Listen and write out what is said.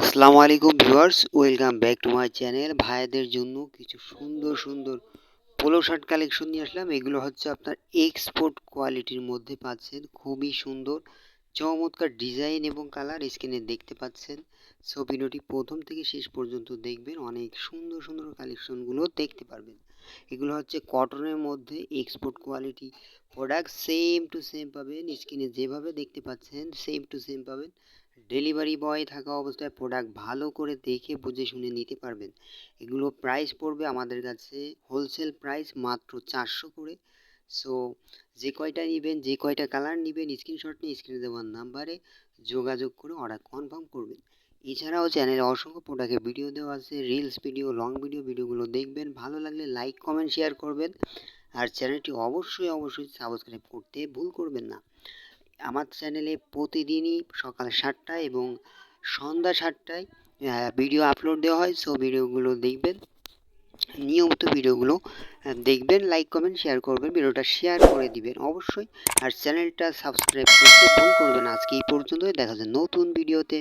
আসসালামু আলাইকুম viewers, welcome back to my channel. ভাইদের জন্য কিছু সুন্দর সুন্দর পোলো শার্ট কালেকশন নিয়ে আসলাম। এগুলো হচ্ছে আপনার এক্সপোর্ট কোয়ালিটির মধ্যে পাচ্ছেন। খুবই সুন্দর, চমৎকার ডিজাইন এবং কালার স্ক্রিনে দেখতে পাচ্ছেন। ভিডিওটি প্রথম থেকে শেষ পর্যন্ত দেখবেন। অনেক সুন্দর সুন্দর কালেকশনগুলো দেখতে পারবেন। এগুলো হচ্ছে কটনের মধ্যে export quality product same to same পাবেন। স্ক্রিনে যেভাবে দেখতে পাচ্ছেন সেম টু সেম পাবেন। ডেলিভারি বয় থাকা অবস্থায় প্রোডাক্ট ভালো করে দেখে বুঝে শুনে নিতে পারবেন। এগুলো প্রাইস পড়বে আমাদের কাছে হোলসেল প্রাইস মাত্র চারশো করে। সো যে কয়টা নেবেন, যে কয়টা কালার নেবেন স্ক্রিনশট নিয়ে স্ক্রিনে দেওয়ার নাম্বারে যোগাযোগ করে অর্ডার কনফার্ম করবেন। এছাড়াও চ্যানেলে অসংখ্য প্রোডাক্টের ভিডিও দেওয়া আছে রিলস ভিডিও লং ভিডিও ভিডিওগুলো দেখবেন। ভালো লাগলে লাইক কমেন্ট শেয়ার করবেন। আর চ্যানেলটি অবশ্যই অবশ্যই সাবস্ক্রাইব করতে ভুল করবেন না। আমার চ্যানেলে প্রতিদিনই সকাল সাতটায় এবং সন্ধ্যা সাতটায় ভিডিও আপলোড দেওয়া হয়। সো ভিডিওগুলো দেখবেন, নিয়মিত ভিডিওগুলো দেখবেন লাইক কমেন্ট শেয়ার করবেন, ভিডিওটা শেয়ার করে দিবেন অবশ্যই। আর চ্যানেলটা সাবস্ক্রাইব করতে ভুল করবেন আজকে এই পর্যন্তই। দেখা যায় নতুন ভিডিওতে